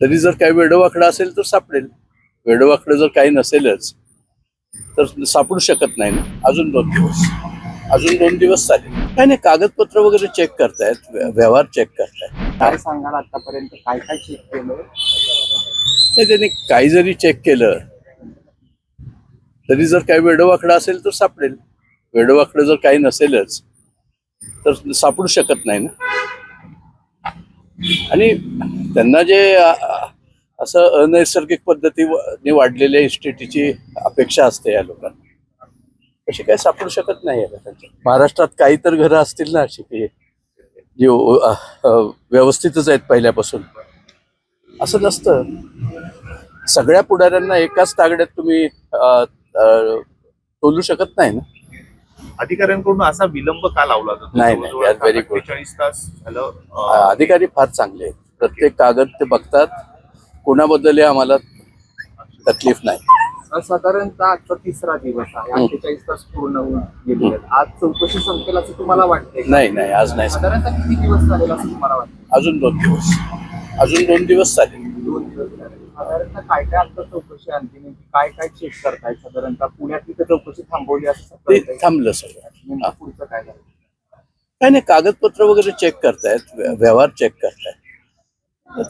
तरी जर काही वेडोवाकडं असेल तर सापडेल. वेडोवाकडं जर काही नसेलच तर सापडू शकत नाही ना. अजून दोन दिवस. अजून दोन दिवस चालेल. काय नाही कागदपत्र वगैरे चेक करतायत व्य- व्यवहार चेक करतायत. काय सांगाल आतापर्यंत? काय काय चेक केलं? नाही त्यांनी काही जरी चेक केलं तरी जर काही वेडोवाकडं असेल तर सापडेल. वेडोवाकडं जर काही नसेलच तर सापडू शकत नाही ना. आणि त्यांना जे असं अनैसर्गिक पद्धतीने वाढलेल्या इस्टेटीची अपेक्षा असते या लोकांना. तशी काही सापडू शकत नाही महाराष्ट्रात काही तर घरं असतील ना अशी की जी व्यवस्थितच आहेत पहिल्यापासून. असं नसतं. सगळ्या पुढाऱ्यांना एकाच तागड्यात तुम्ही तोलू शकत नाही ना. अधिकाऱ्यांकडून असा विलंब का लावला नाही, नाही, good. 48 तास झालं अधिकारी फार चांगले आहेत. प्रत्येक कागद ते बघतात. कोणाबद्दल आम्हाला तकलीफ नाही. साधारणतः आजचा तिसरा दिवस आहे. अठ्ठेचाळीस तास पूर्ण होऊन गेले आहेत. आज चौकशी संपेल असं तुम्हाला वाटतंय का? नाही नाही आज नाही साधारणतः किती दिवस चालेल असं तुम्हाला वाटतं अजून दोन दिवस. अजून दोन दिवस चालेल. दोन दिवस झाले. साधारणतः काय काय आता चौकशी आणखी नेमकी काय काय चेक करताय? साधारणतः पुण्यात तिथे चौकशी थांबवली असं ते कळतंय. थांबलं सगळं. नेमकं. पुढचं काय झालं? काय नाही कागदपत्र वगैरे चेक करतायत व्य- व्यवहार चेक करतायत.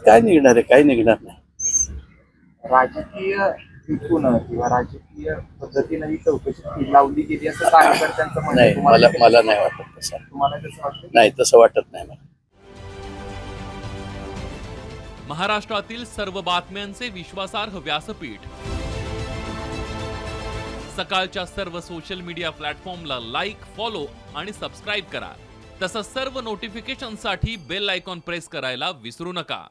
काय निघणार आहे? काही निघणार नाही. राजकीय हेतून किंवा राजकीय पद्धतीनं ही चौकशी लावली गेली असं कार्यकर्त्यांचं म्हणणं आहे. नाही तुम्हाला मला नाही वाटत तसं. तुम्हाला कसं वाटतं? नाही तसं वाटत नाही मला. महाराष्ट्रातील सर्व बातम्यांचे विश्वासार्ह व्यासपीठ. सकाळच्या सर्व सोशल मीडिया प्लॅटफॉर्मला लाईक फॉलो आणि सबस्क्राईब करा. तसंच सर्व नोटिफिकेशनसाठी बेल आयकॉन प्रेस करायला विसरू नका.